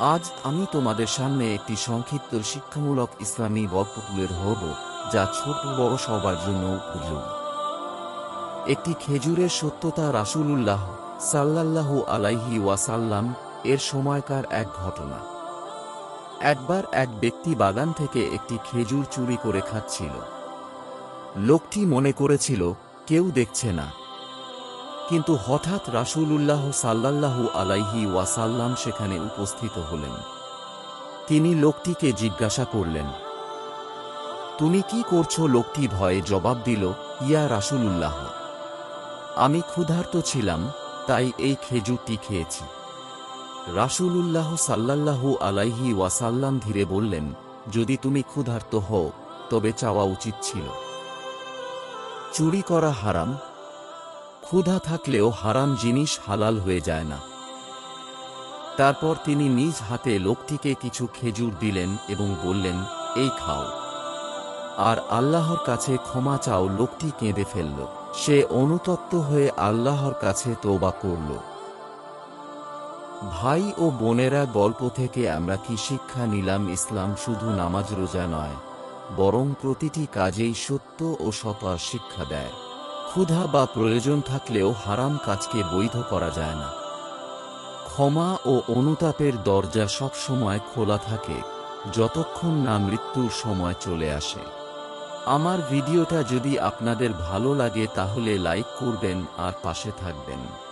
আজ আমি তোমাদের সামনে একটি সংক্ষিপ্ত শিক্ষামূলক ইসলামী গল্প তুলে ধরব, যা ছোট বড় সবার জন্য উপযোগী। একটি খেজুরের সত্যতা রাসূলুল্লাহ সাল্লাল্লাহু আলাইহি ওয়াসাল্লাম এর সময়কার এক ঘটনা। একবার এক ব্যক্তি বাগান থেকে একটি খেজুর চুরি করে খাচ্ছিল। লোকটি মনে করেছিল, কেউ দেখছে না। কিন্তু হঠাৎ রাসূলুল্লাহ সাল্লাল্লাহু আলাইহি ওয়াসাল্লাম সেখানে উপস্থিত হলেন। তিনি লোকটিকে জিজ্ঞাসা করলেন, তুমি কি করছ? লোকটি ভয়ে জবাব দিল, ইয়া রাসূলুল্লাহ, আমি ক্ষুধার্ত ছিলাম, তাই এই খেজুরটি খেয়েছি। রাসূলুল্লাহ সাল্লাল্লাহু আলাইহি ওয়াসাল্লাম ধীরে বললেন, যদি তুমি ক্ষুধার্ত হও, তবে চাওয়া উচিত ছিল। চুরি করা হারাম ক্ষুধা থাকলেও হারাম জিনিস হালাল হয়ে যায় না। তারপর তিনি নিজ হাতে লোকটিকে কিছু খেজুর দিলেন এবং বললেন, এই খাও। আর আল্লাহর কাছে ক্ষমা চাও, লোকটি কেঁদে ফেলল। সে অনুতপ্ত হয়ে আল্লাহর কাছে তোবা করল। ভাই ও বোনেরা, গল্প থেকে আমরা কি শিক্ষা নিলাম? ইসলাম শুধু নামাজ রোজা নয়, বরং প্রতিটি কাজেই সত্য ও সতার শিক্ষা দেয়। ক্ষুধা বা প্রয়োজন থাকলেও হারাম কাজকে বৈধ করা যায় না। ক্ষমা ও অনুতাপের দরজা সবসময় খোলা থাকে, যতক্ষণ না মৃত্যুর সময় চলে আসে। আমার ভিডিওটা যদি আপনাদের ভালো লাগে তাহলে লাইক করবেন আর পাশে থাকবেন।